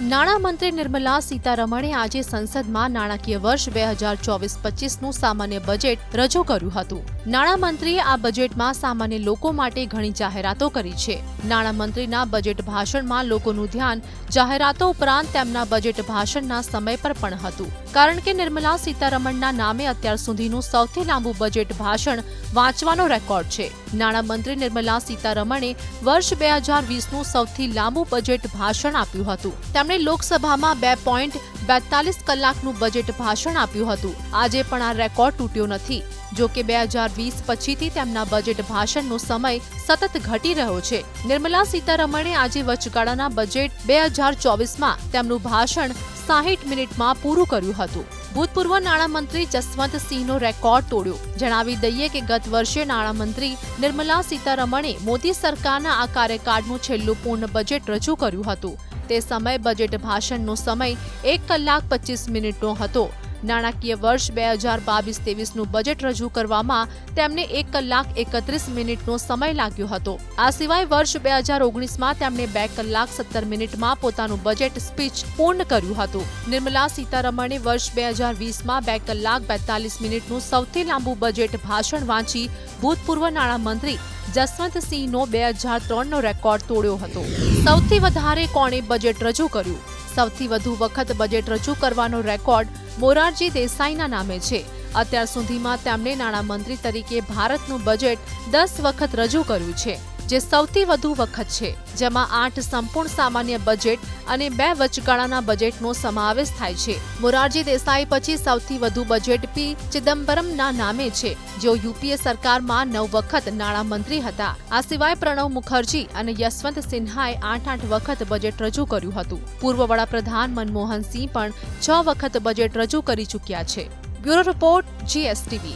નાણામંત્રી નિર્મલા સીતારમણે આજે સંસદમાં નાણાકીય વર્ષ બે હજાર ચોવીસ પચીસનું સામાન્ય બજેટ રજૂ કર્યું હતું. નાણામંત્રીએ આ બજેટમાં સામાન્ય લોકો માટે ઘણી જાહેરાતો કરી છે. નાણામંત્રીના બજેટ ભાષણમાં લોકોનું ધ્યાન જાહેરાતો ઉપરાંત તેમના બજેટ ભાષણના સમય પર પણ હતું. કારણ કે નિર્મલા સીતારમણના નામે અત્યાર સુધીનું સૌથી લાંબુ બજેટ ભાષણ વાંચવાનો રેકોર્ડ છે. નાણામંત્રી નિર્મલા સીતારમણે વર્ષ બે હજાર વીસનું સૌથી લાંબુ બજેટ ભાષણ આપ્યું હતું. તેમણે લોકસભામાં બે પોઈન્ટ બેતાલીસ કલાકનું બજેટ ભાષણ આપ્યું હતું. આજે પણ આ રેકોર્ડ તૂટ્યો નથી. જો કે બે હજાર વીસ પછીથી તેમના બજેટ ભાષણનો સમય સતત ઘટી રહ્યો છે. નિર્મલા સીતારમણે આજે વચગાળાના બજેટ બે હજાર ચોવીસમાં તેમનું ભાષણ સાહીઠ મિનિટમાં પૂરું કર્યું હતું. ભૂતપૂર્વ નાણામંત્રી જસવંતસિંહનો રેકોર્ડ તોડ્યો. જણાવી દઈએ કે ગત વર્ષે નાણામંત્રી નિર્મલા સીતારમણે મોદી સરકારના આ કાર્યકાળનું છેલ્લું પૂર્ણ બજેટ રજૂ કર્યું હતું. તે સમયે બજેટ ભાષણનો સમય એક કલાક પચીસ મિનિટનો હતો. નાણાકીય વર્ષ બે હજાર બાવીસ તેવીસનું બજેટ રજૂ કરવામાં તેમને એક કલાક એકત્રીસ મિનિટનો સમય લાગ્યો હતો. આ સિવાય વર્ષ બે હજાર ઓગણીસમાં તેમણે બે કલાક સત્તર મિનિટમાં પોતાનું બજેટ સ્પીચ પૂર્ણ કર્યું હતું. નિર્મલા સીતારમણે વર્ષ બે હજાર વીસમાં બે કલાક બેતાલીસ મિનિટનું સૌથી લાંબુ બજેટ ભાષણ વાંચી ભૂતપૂર્વ નાણામંત્રી જસવંતસિંહનો બે હજાર ત્રણનો રેકોર્ડ તોડ્યો હતો. સૌથી વધારે કોણે બજેટ રજૂ કર્યું? સૌથી વધુ વખત બજેટ રજૂ કરવાનો રેકોર્ડ મોરારજી દેસાઈના નામે છે. અત્યાર સુધીમાં તેમણે નાણામંત્રી તરીકે ભારતનું બજેટ દસ વખત રજૂ કર્યું છે. જે સૌથી વધુ વખત છે, જેમાં આઠ સંપૂર્ણ સામાન્ય બજેટ અને બે વચગાળાના બજેટનો સમાવેશ થાય છે. મોરારજી દેસાઈ પછી સૌથી વધુ બજેટ પી ચિદમ્બરમના નામે છે, જેઓ યુપીએ સરકારમાં નવ વખત નાણામંત્રી હતા. આ સિવાય પ્રણવ મુખર્જી અને યશવંત સિન્હાએ આઠ આઠ વખત બજેટ રજૂ કર્યું હતું. પૂર્વ વડાપ્રધાન મનમોહન સિંહ પણ છ વખત બજેટ રજૂ કરી ચૂક્યા છે. Bureau report, GSTV.